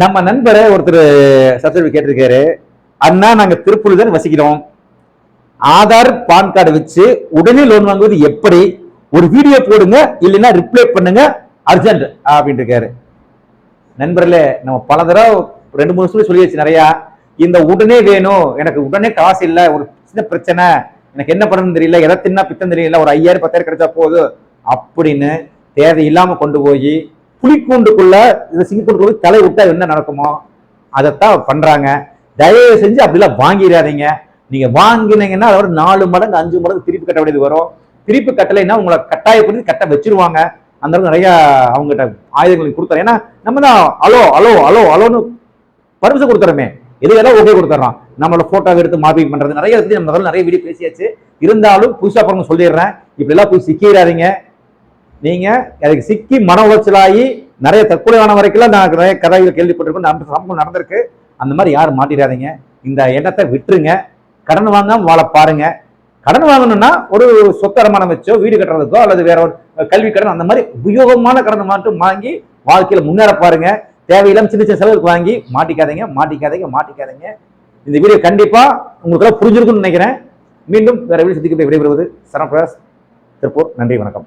நம்ம நண்பரை ஒருத்தர் சப்ஸ்கிரைப் கேட்டிருக்காரு. அண்ணா நாங்க திருப்பூர் தான் வசிக்கிறோம். ஆதார் பான் கார்டு வச்சு உடனே லோன் வாங்குவது எப்படி? ஒரு வீடியோ போடுங்க இல்லைன்னா ரிப்ளை பண்ணுங்க. அர்ஜென்ட் அப்படின்ட்டு இருக்காரு நண்பர்களே நம்ம பல தடவை ரெண்டு மூணு சொல்லி சொல்லியாச்சு நிறையா. இந்த உடனே வேணும். எனக்கு உடனே காசு இல்லை. ஒரு சின்ன பிரச்சனை. எனக்கு என்ன பண்ணணும்னு தெரியல. எதை தின்னா பித்தம் தெரியல. ஒரு ஐயாயிரம் பத்தாயிரம் கிடைச்சா போதும். அப்படின்னு தேவையில்லாமல் கொண்டு போய் புலிக்கூண்டுக்குள்ள இந்த சிங்கக்கூண்டுக்குள்ள தலை விட்டா என்ன நடக்குமோ? அதைத்தான் பண்றாங்க. தயவு செஞ்சு அப்படிலாம் வாங்கிடாதீங்க. நீங்க வாங்கினீங்கன்னா அதோட நாலு மடங்கு அஞ்சு மடங்கு திருப்பி கட்ட வேண்டியது வரும். திருப்பி கட்டலைன்னா உங்களை கட்டாயப்படுத்தி கட்ட வச்சிருவாங்க. அந்த அளவுக்கு நிறைய அவங்ககிட்ட ஆயுதங்களுக்கு கொடுத்தாரு ஏன்னா நம்ம தான் அலோ அலோ அலோ அலோன்னு பர்மிஷன் கொடுத்துறோமே. எது எல்லாம் ஓகே கொடுத்துட்றோம் நம்மளோட போட்டோ எடுத்து மார்பிங் பண்றது நிறைய பத்தி நம்ம முதல்ல நிறைய வீடியோ பேசியாச்சு. இருந்தாலும் புதுசாக பாருங்க சொல்லிடுறேன். இப்படி எல்லாம் போய் சிக்கிறாதீங்க நீங்க அதுக்கு சிக்கி மன உளைச்சலாகி நிறைய தற்கொலையான வரைக்கும் நான் நிறைய கதைகள் கேள்விப்பட்டிருக்கோம். நம்ம சமூகம் நடந்திருக்கு. அந்த மாதிரி யாரும் மாட்டிடாதீங்க. இந்த எண்ணத்தை விட்டுருங்க. கடன் வாங்காமல் வாழ பாருங்க. கடன் வாங்கணும்னா ஒரு சொத்தரமான வச்சோ வீடு கட்டுறதுக்கோ அல்லது வேற ஒரு கல்வி கடன் அந்த மாதிரி உபயோகமான கடன் மட்டும் வாங்கி வாழ்க்கையில் முன்னேற பாருங்க. தேவையில்லாம சின்ன சின்ன செலவுக்கு வாங்கி மாட்டிக்காதீங்க மாட்டிக்காதீங்க மாட்டிக்காதீங்க. இந்த வீடியோ கண்டிப்பா உங்களுக்கு எல்லாம் புரிஞ்சிருக்கும்னு நினைக்கிறேன். மீண்டும் வேற வீடு சந்திக்க விடைபெறுவது சரண் பிரகாஷ் திருப்பூர். நன்றி வணக்கம்.